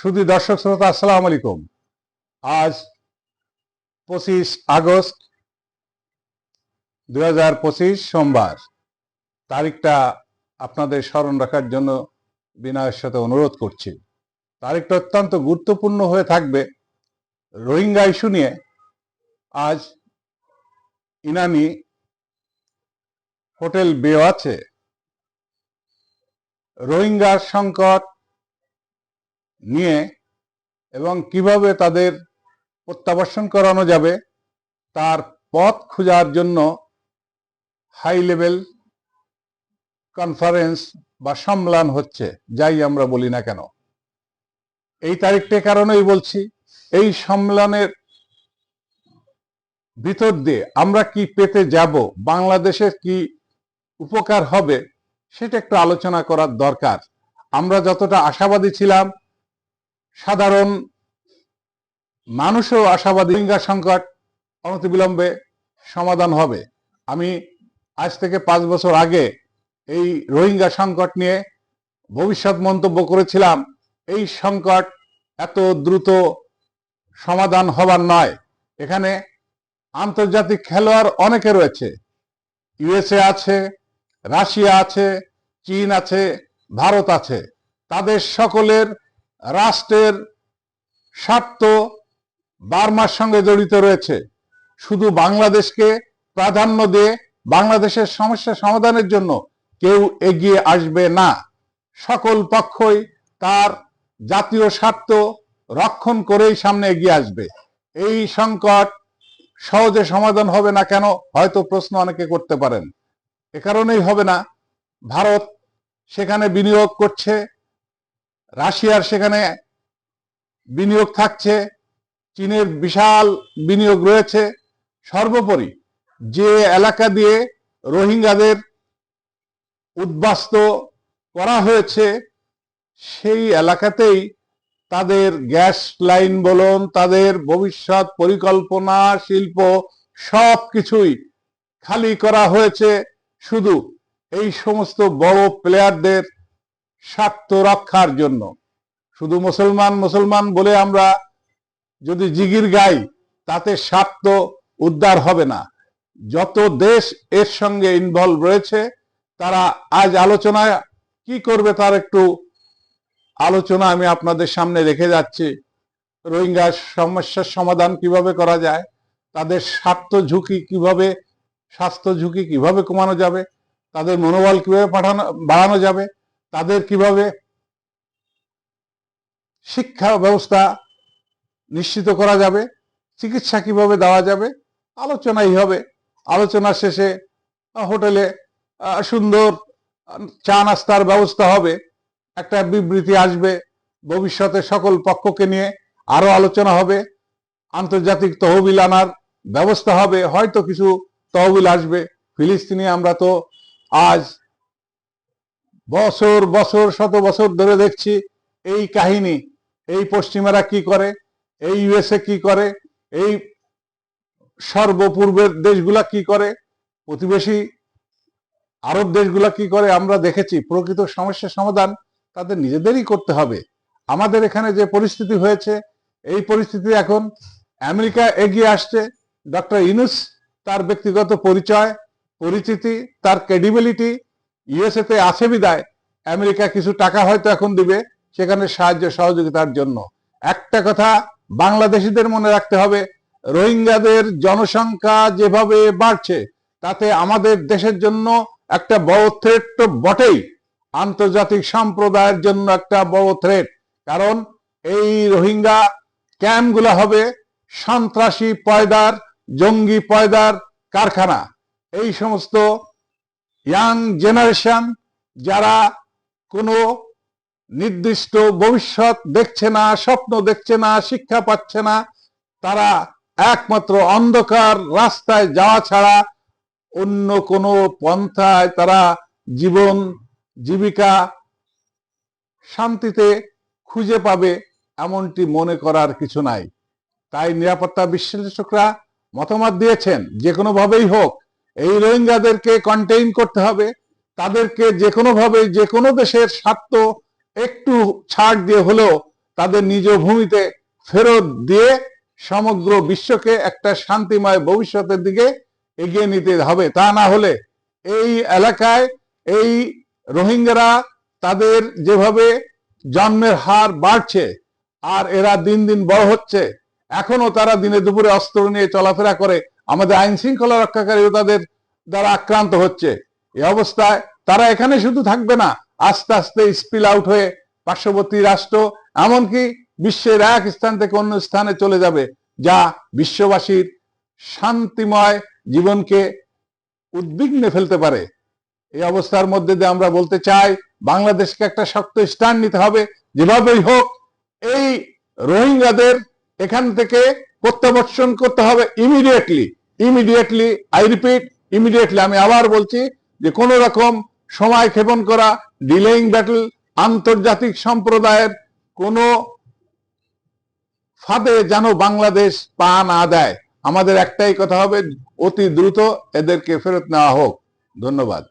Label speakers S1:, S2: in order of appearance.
S1: শুধু দর্শক শ্রোতা, আসসালাম আলাইকুম। আজ পঁচিশ আগস্ট দুই হাজার পঁচিশ সোমবার। তারিখটা আপনাদের স্মরণ রাখার জন্য বিনয়ের সাথে অনুরোধ করছি। তারিখটা অত্যন্ত গুরুত্বপূর্ণ হয়ে থাকবে রোহিঙ্গা ইস্যু নিয়ে। আজ ইনানি হোটেল বেও আছে। রোহিঙ্গা সংকট নিয়ে এবং কীভাবে তাদের প্রত্যাবর্ষণ করানো যাবে, তার পথ খোঁজার জন্য হাই লেভেল কনফারেন্স বা সম্মেলন হচ্ছে, যাই আমরা বলি না কেন। এই তারিখটা কারণেই বলছি, এই সম্মেলনের ভিতর দিয়ে আমরা কি পেতে যাব বাংলাদেশের কি উপকার হবে, সেটা একটু আলোচনা করার দরকার। আমরা যতটা আশাবাদী ছিলাম সাধারণ মানুষও আশাবাদী রোহিঙ্গা সংকট, অনতিবিলম্বে সমাধান হবে। আমি আজ থেকে পাঁচ বছর আগে এই রোহিঙ্গা সংকট নিয়ে ভবিষ্যৎ মন্তব্য করেছিলাম। এই সংকট এত দ্রুত সমাধান হবার নয়। এখানে আন্তর্জাতিক খেলোয়াড় অনেকে রয়েছে। ইউএসএ আছে, রাশিয়া আছে, চীন আছে, ভারত আছে। তাদের সকলের রাষ্ট্রের স্বার্থ বার্মার সঙ্গে জড়িত রয়েছে। শুধু বাংলাদেশকে প্রাধান্য দিয়ে বাংলাদেশের সমস্যা সমাধানের জন্য কেউ এগিয়ে আসবে না। সকল পক্ষই তার জাতীয় স্বার্থ রক্ষণ করেই সামনে এগিয়ে আসবে। এই সংকট সহজে সমাধান হবে না কেন, হয়তো প্রশ্ন অনেকে করতে পারেন। এ কারণেই হবে না। ভারত সেখানে বিনিয়োগ করছে রাশিয়ার সেখানে বিনিয়োগ থাকছে, চীনের বিশাল বিনিয়োগ রয়েছে। সর্বোপরি যে এলাকা দিয়ে রোহিঙ্গাদের উদ্বাস্ত করা হয়েছে, সেই এলাকাতেই তাদের গ্যাস লাইন বলুন, তাদের ভবিষ্যৎ পরিকল্পনা, শিল্প সব কিছুই খালি করা হয়েছে। শুধু এই সমস্ত বড় প্লেয়ারদের স্বার্থ রক্ষার জন্য। শুধু মুসলমান মুসলমান বলে আমরা যদি জিগির গাই, তাতে স্বার্থ উদ্ধার হবে না। যত দেশ এর সঙ্গে ইনভলভ রয়েছে, তারা আজ আলোচনায় কি করবে তার একটু আলোচনা আমি আপনাদের সামনে রেখে যাচ্ছি। রোহিঙ্গা সমস্যার সমাধান কীভাবে করা যায়, তাদের স্বার্থ ঝুঁকি কীভাবে, স্বাস্থ্য ঝুঁকি কীভাবে কমানো যাবে, তাদের মনোবল কীভাবে পাঠানো, বাড়ানো যাবে তাদের কীভাবে শিক্ষা ব্যবস্থা নিশ্চিত করা যাবে, চিকিৎসা কীভাবে দেওয়া যাবে, আলোচনাই হবে। আলোচনা শেষে হোটেলে সুন্দর চা নাস্তার ব্যবস্থা হবে। একটা বিবৃতি আসবে ভবিষ্যতে সকল পক্ষকে নিয়ে। আরও আলোচনা হবে। আন্তর্জাতিক তহবিল আনার ব্যবস্থা হবে। হয়তো কিছু তহবিল আসবে। ফিলিস্তিনি আমরা তো আজ বছর বছর, শত বছর ধরে দেখছি এই কাহিনী, এই পশ্চিমারা কি করে, এই ইউএসএ কি করে, এই সর্বপূর্বের দেশগুলা কি করে, প্রতিবেশী আরব দেশগুলা কি করে, আমরা দেখেছি প্রকৃত সমস্যার সমাধান তাদের নিজেদেরই করতে হবে। আমাদের এখানে যে পরিস্থিতি হয়েছে, এই পরিস্থিতি এখন আমেরিকা এগিয়ে আসছে। ডক্টর ইনুস তার ব্যক্তিগত পরিচয়, পরিচিতি, তার ক্রেডিবিলিটি ইউএসএ তে আছে বিদায় আমেরিকা কিছু টাকা হয়তো এখন দিবে, সেখানে সাহায্য সহযোগিতার জন্য। একটা কথা বাংলাদেশিদের মনে রাখতে হবে, রোহিঙ্গাদের জনসংখ্যা যেভাবে বাড়ছে, তাতে আমাদের দেশের জন্য একটা বড় থ্রেট তো বটেই। আন্তর্জাতিক সম্প্রদায়ের জন্য একটা বড় থ্রেট কারণ এই রোহিঙ্গা ক্যাম্পগুলো হবে সন্ত্রাসী পয়দার, জঙ্গি পয়দার কারখানা। এই সমস্ত ইয়াং জেনারেশন যারা কোনো নির্দিষ্ট ভবিষ্যৎ দেখছে না, স্বপ্ন দেখছে না, শিক্ষা পাচ্ছে না, তারা একমাত্র অন্ধকার রাস্তায় যাওয়া ছাড়া অন্য কোনো পন্থায় তারা জীবন, জীবিকা শান্তিতে খুঁজে পাবে এমনটি মনে করার কিছু নাই। তাই নিরাপত্তা বিশ্লেষকরা মতামত দিয়েছেন, যে কোনোভাবেই হোক এই রোহিঙ্গাদেরকে কন্টেইন করতে হবে। তাদেরকে যে কোনো ভাবে যে কোনো দেশের স্বার্থ একটু ছাড় দিয়ে হলেও তাদের নিজ ভূমিতে ফেরত দিয়ে সমগ্র বিশ্বকে একটা শান্তিময় ভবিষ্যতের দিকে এগিয়ে নিতে হবে। তা না হলে এই এলাকায় এই রোহিঙ্গারা তাদের যেভাবে জন্মের হার বাড়ছে আর এরা দিন দিন বড় হচ্ছে, এখনও তারা দিনে দুপুরে অস্ত্র নিয়ে চলাফেরা করে আমাদের আইন শৃঙ্খলা রক্ষাকারীও তাদের দ্বারা আক্রান্ত হচ্ছে। এই অবস্থায় তারা এখানে শুধু থাকবে না, আস্তে আস্তে স্পিল আউট হয়ে পার্শ্ববর্তী রাষ্ট্র, এমনকি বিশ্বের এক স্থান থেকে অন্য স্থানে চলে যাবে, যা বিশ্ববাসীর শান্তিময় জীবনকে উদ্বিগ্নে ফেলতে পারে। এই অবস্থার মধ্যে দিয়ে আমরা বলতে চাই, বাংলাদেশকে একটা শক্ত স্ট্যান্ড নিতে হবে, যেভাবেই হোক, এই রোহিঙ্গাদের এখান থেকে প্রত্যাবর্ষণ করতে হবে immediately immediately I repeat immediately আমি আবার বলছি যে কোন রকম সময় ক্ষেপণ করা ডিলেইং ব্যাটল আন্তর্জাতিক সম্প্রদায়ের কোন ফাঁদে যেন বাংলাদেশ পা না দেয়। আমাদের একটাই কথা হবে, অতি দ্রুত এদেরকে ফেরত নেওয়া হোক। ধন্যবাদ।